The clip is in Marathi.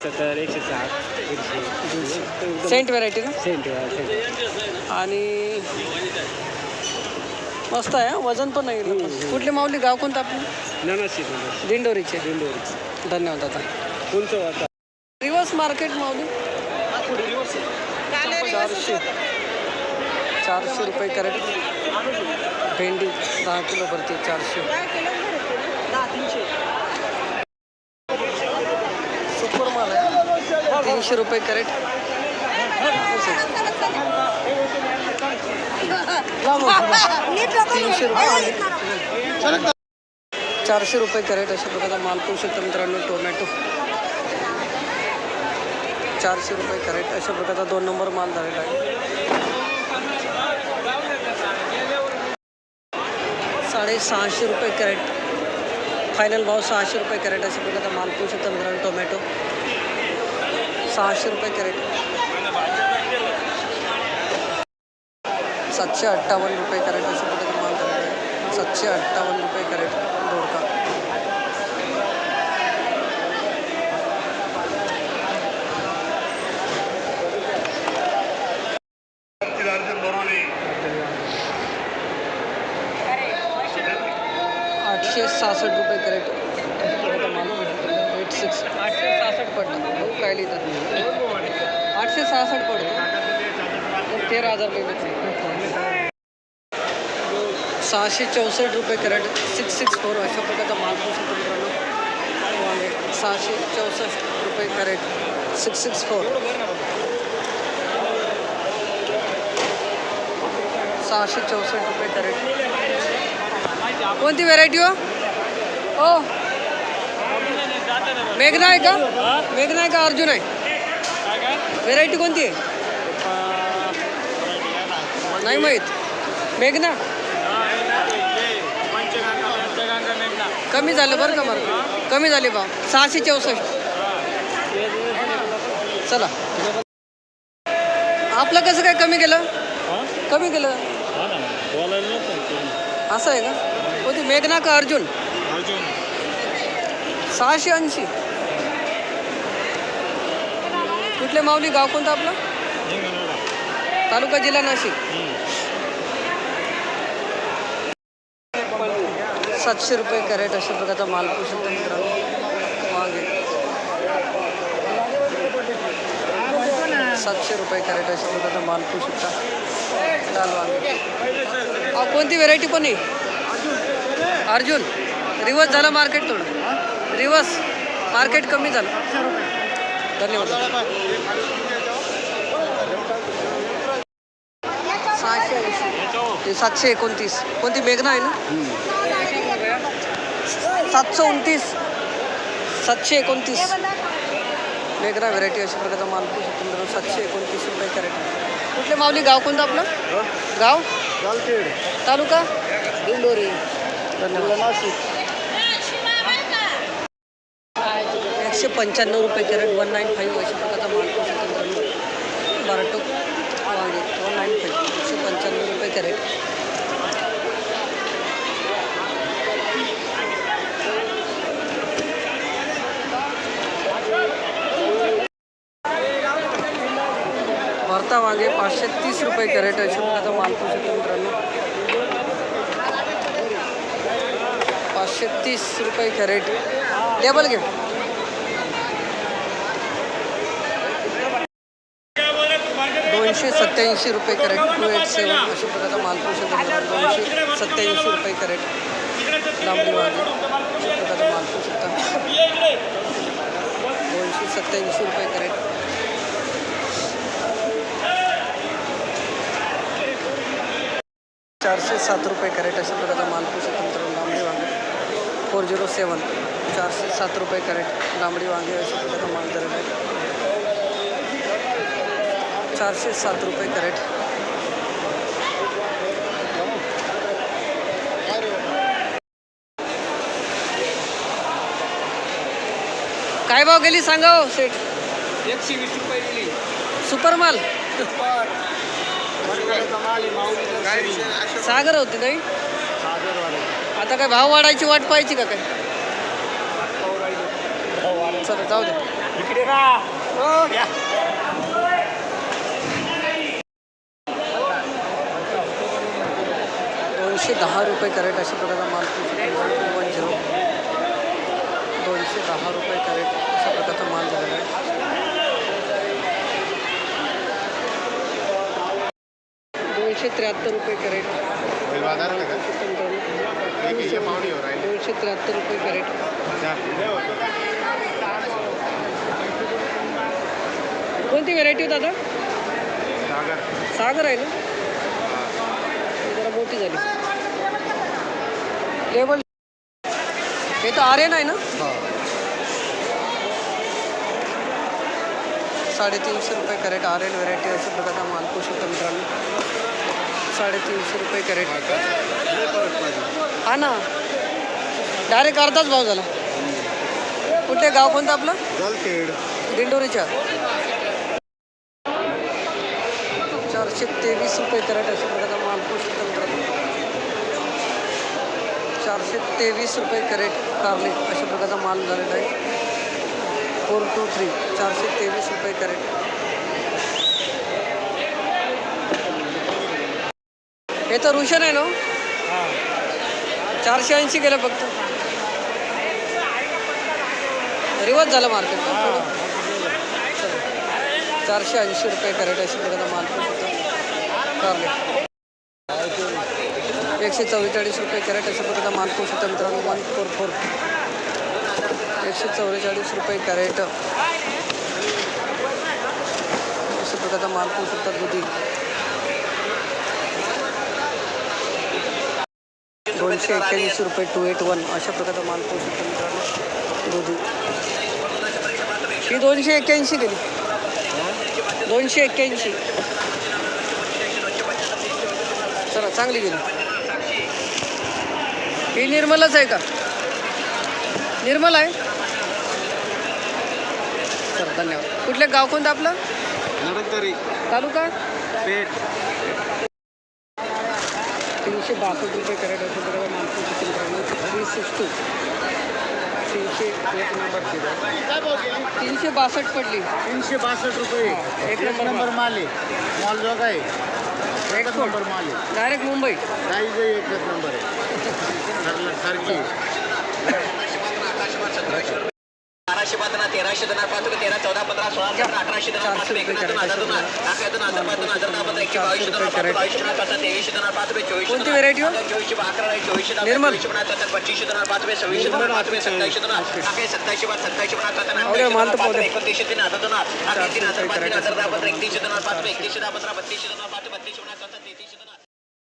सत्तर एकशे साठ दीडशे सेंट व्हरायटी ना सेंट आणि मस्त आहे हं, वजन पण नाही. कुठली माऊली गाव कोणतं आपलं? ननाशी ननाशी दिंडोरीचे. दिंडोरी. धन्यवाद दादा. कोणचं आता रिवर्स मार्केट माऊली. चारशे. चारशे रुपये कॅरेट. भेंडी दहा किलो भरते चारशे सुपर माल तीनशे रुपये कॅरेट. तीनशे रुपये चारशे रुपये कॅरेट अशा प्रकारचा माल पाहू शकता मित्रांनो टोमॅटो. चारशे रुपये कॅरेट अशा प्रकारचा दोन नंबर माल झालेला आहे. साडेसहाशे रुपये कॅरेट. फायनल भाव सहाशे रुपये कॅरेट अशा प्रकारचा माल पाहू शकता मित्रांनो टोमॅटो. सहाशे रुपये कॅरेट. सातशे अठ्ठावन्न रुपये कॅरेट अशा कुठे माल सातशे अठ्ठावन्न रुपये कॅरेट दोडका आठशे सहासष्ट रुपये कॅरेट एट सिक्स आठशे सहासष्ट पडतं खूप तर आठशे सहासष्ट पडतो तेरा हजार सहाशे चौसष्ट रुपये कॅरेट. सिक्स सिक्स फोर अशा प्रकारचा माल पाहू शकतो मित्रांनो सहाशे चौसष्ट रुपये कॅरेट. सिक्स सिक्स फोर सहाशे चौसष्ट रुपये कॅरेट कोणती व्हेरायटी हो? हो. मेघना आहे का? मेघना आहे का अर्जुन आहे? व्हेरायटी कोणती आहे? नाही माहीत. मेघना? कमी झालं बरं का बरं कमी झाले भाव. सहाशे चौसष्ट. चला. आपलं कसं काय कमी केलं? कमी केलं? असं आहे का? कोणती? मेघना का अर्जुन. सहाशे ऐंशी. कुठले माऊली गाव कोणतं आपलं? तालुका जिल्हा नाशिक. सातशे रुपये कॅरेट अशा प्रकारचा माल पाहू शकतो मित्रांनो. वांगे सातशे रुपये कॅरेट अशा प्रकारचा माल पाहू शकता लाल वांगे. अहो, कोणती व्हेरायटी पण आहे? अर्जुन. रिवर्स झालं मार्केट थोडं. रिवर्स. मार्केट कमी झालं. धन्यवाद. सहाशे. ऐंशी ते सातशे एकोणतीस. कोणती मेघना आहे ना? सातशे उनतीस. सातशे एकोणतीस. मेघना व्हेरायटी अशा प्रकारचा माल पाहू शकतो मित्रांनो. सातशे एकोणतीस रुपये कॅरेट कुठले माऊली? गाव कोणतं आपलं? गाव? तालुका? दिंडोरी. धन्यवाद. नाशिक एकशे पंच्याण्णव रुपये कॅरेट वन नाईन फाईव्ह अशा प्रकारचा माल पाहू शकतो मित्रांनो बाराटोक वांगे वन नाईन फाईव्ह एकशे पंच्याण्णव रुपये कॅरेट. भरता वांगे पाचशे तीस रुपये कॅरेट अशा प्रकारचा माल पाहू शकतो मित्रांनो. पाचशे तीस रुपये कॅरेट. लेबल घे दोनशे सत्याऐंशी रुपये करेट टू एट सेवन अशा प्रकारचा माल पाहू दोनशे सत्याऐंशी रुपये करेट लांबडी वांगे अशा प्रकारचा माल होता दोनशे सत्याऐंशी रुपये करेट. चारशे सात रुपये करेट अशा प्रकारचा माल पाहू लांबडी वांगे फोर झिरो सेवन. चारशे सात रुपये करेट लांबडी वांगे अशा प्रकारचा माल झालेला आहे. चारशे सात रुपये कॅरेट. काय भाव गेली सांगा हो सेठ? एकशे वीस रुपये दिली सुपर माल सागर होते नाही आता काय भाव वाढायची वाट पाहायची का काय? चला जाऊ दे इकडे का दोनशे दहा रुपये कॅरेट अशा प्रकारचा माल वन झिरो दोनशे दहा रुपये कॅरेट अशा प्रकारचा माल झालेला आहे. दोनशे त्र्याहत्तर रुपये कॅरेट. ही हो है दोनशे त्र्याहत्तर रुपये कॅरेट. कोणती व्हेरायटी होत आता सागर. सागर आहे ना? ही. जरा मोठी झाली. लेबल हे तर आर्यन आहे ना? साडेतीनशे रुपये कॅरेट आर्यन व्हेरायटी अशा प्रकारचा माल पोषू शकतो मित्रांनो साडेतीनशे रुपये कॅरेट। हा ना। डायरेक्ट अर्धाच भाव झाला कुठे गाव कोणतं आपलं दिंडोरीच्या चारशे तेवीस रुपये कॅरेट अशा प्रकारचा माल पोषू शकतो मित्रांनो चारशे तेवीस रुपये कॅरेट कारले अशा प्रकारचा माल झालेला आहे. फोर टू थ्री चारशे तेवीस रुपये कॅरेट. हे तर रुशन आहे ना? चारशे ऐंशी गेलं फक्त. रिवर्स झालं मार्केट. चारशे ऐंशी रुपये कॅरेट अशा प्रकारचा माल कारले. एकशे चव्वेचाळीस रुपये कॅरेट अशा प्रकारचा माल पोषू शकतो मित्रांनो वन फोर. फोर एकशे चव्वेचाळीस रुपये कॅरेट. अशा प्रकारचा माल पोषू शकतात दुधी दोनशे एक्क्याऐंशी रुपये टू एट वन अशा प्रकारचा माल पोहोचू शकतो मित्रांनो दुधी. ही दोनशे एक्क्याऐंशी गेली दोनशे एक्क्याऐंशी चला चांगली गेली. ही निर्मलच आहे का? निर्मल आहे? चला धन्यवाद. कुठले गाव कोणतं आपलं? तालुका? पेट तीनशे बासष्ट रुपये कॅरेट अशा प्रकारे मालपूर चिकन थ्री सिक्स्टी तीनशे एक नंबर तीनशे बासष्ट पडली. तीनशे बासष्ट रुपये. एक नंबर माल. आहे. मॉल जो आहे. नंबर माल आहे डायरेक्ट मुंबई. साईज एकच नंबर आहे. सारखी बाराशे पाच तेराशे दोन पाच तेरा चौदा पंधरा सोळा सतरा अठराशे दोन पाच रुपये एकवीस दोन हजार दोन अकरा दोन हजार पाच दोन हजार दहा पंधरा एकशे बावीसशे दोन पाच बावीसशे दोन पाच तेवीसशे दोन पाच रुपये चोवीसशे कोणती व्हेरायटी हो चोवीसशे अकरा चोवीसशे दहा. चोवीसशे पन्नास सत्तर पंचवीसशे दोन पाच रुपये सव्वीसशे दोन पाच रुपये सत्तावीसशे दोन अकरा सत्तावीसशे पाच सत्तावीसशे पन्नास आवडे, माल तर पाहू दे. एकोणतीसशे तीन हजार दोन अकरा तीन हजार पाच तीन हजार दहा पंधरा एकतीसशे दोन पाच रुपये एकतीसशे दहा पंधरा बत्तीसशे दोन पाच बत्तीसशे पाच पन्नास तेहतीसशे दोन